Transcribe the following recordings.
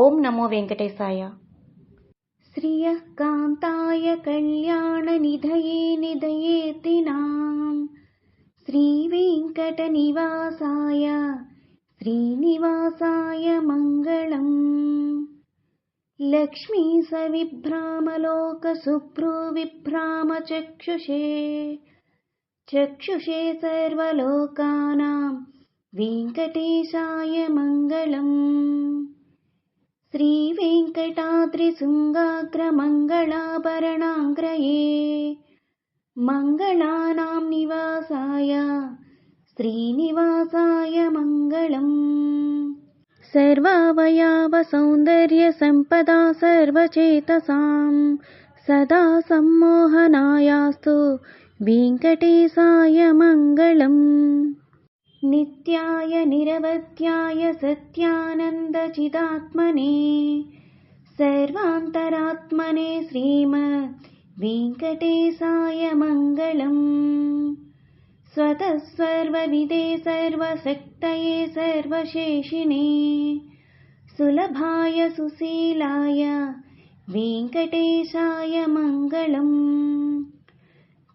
ఓం నమో వెంకటేశాయ श्रियःकान्ताय कल्याणनिधये निधयेति नाम् श्रीवेङ्कटनिवासाय श्रीनिवासाय मङ्गलम् लक्ष्मीसविभ्रामलोकसुभ्रूविभ्रामचक्षुषे चक्षुषे सर्वलोकानां वेङ्कटेशाय मङ्गलम् श्रीवेङ्कटाद्रिशृङ्गाग्रमङ्गलाभरणाङ्ग्रये मङ्गलानां निवासाय श्रीनिवासाय मङ्गलम्। सर्वावयावसौन्दर्यसम्पदा सर्वचेतसां सदा सम्मोहनायास्तु वेङ्कटेशाय मङ्गलम् नित्याय निरवध्याय सत्यानन्दचिदात्मने सर्वान्तरात्मने श्रीमद् वेङ्कटेशाय मङ्गलम्। स्वतः सर्वविदे सर्वशक्तये सर्वशेषिणे सुलभाय सुशीलाय वेङ्कटेशाय मङ्गलम्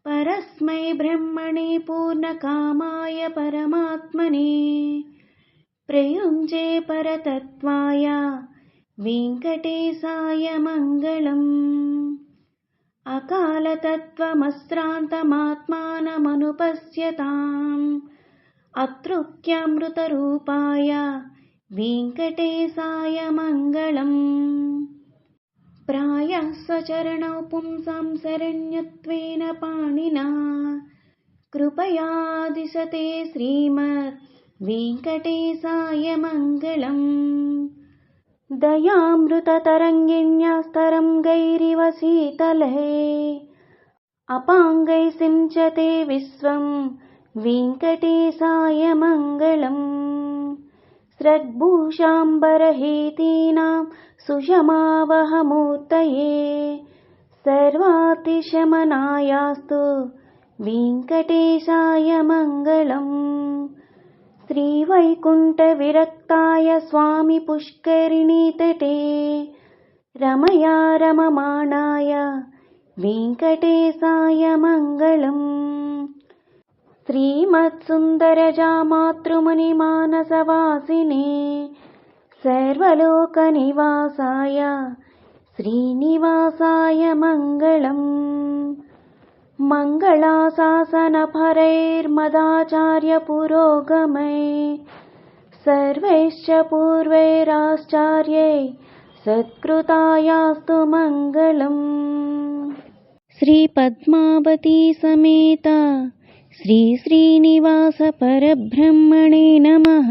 परस्मै ब्रह्मणे पूर्णकामाय परमात्मने प्रयुञ्जे परतत्त्वाय वेङ्कटेशाय मङ्गलम्। अकालतत्त्वमस्रान्तमात्मानमनुपश्यताम् अतृप्त्यामृतरूपाय वेङ्कटेशाय मङ्गलम् प्रायः स्वचरणौ पुंसां शरण्यत्वेन पाणिना। कृपया दिशते श्रीमद् वेङ्कटेशाय मङ्गलम् दयामृततरङ्गिण्यस्तरं गैरिव शीतले अपाङ्गै सिञ्चते विश्वं वेङ्कटेशाय मङ्गलम् स्रग्भूषाम्बरहेतीनां सुषमावहमूर्तये सर्वातिशमनायास्तु वेङ्कटेशाय मङ्गलम्। श्रीवैकुण्ठविरक्ताय स्वामि पुष्करिणीतटे रमया रममाणाय वेङ्कटेशाय मङ्गलम् श्रीमत्सुन्दरजामातृमुनिमानसवासिने सर्वलोकनिवासाय श्रीनिवासाय मङ्गलम्। मङ्गलाशासनफरैर्मदाचार्यपुरोगमै सर्वैश्च पूर्वैराश्चार्यै सत्कृतायास्तु मङ्गलम्। श्रीपद्मावती समेता श्रीश्रीनिवासपरब्रह्मणे नमः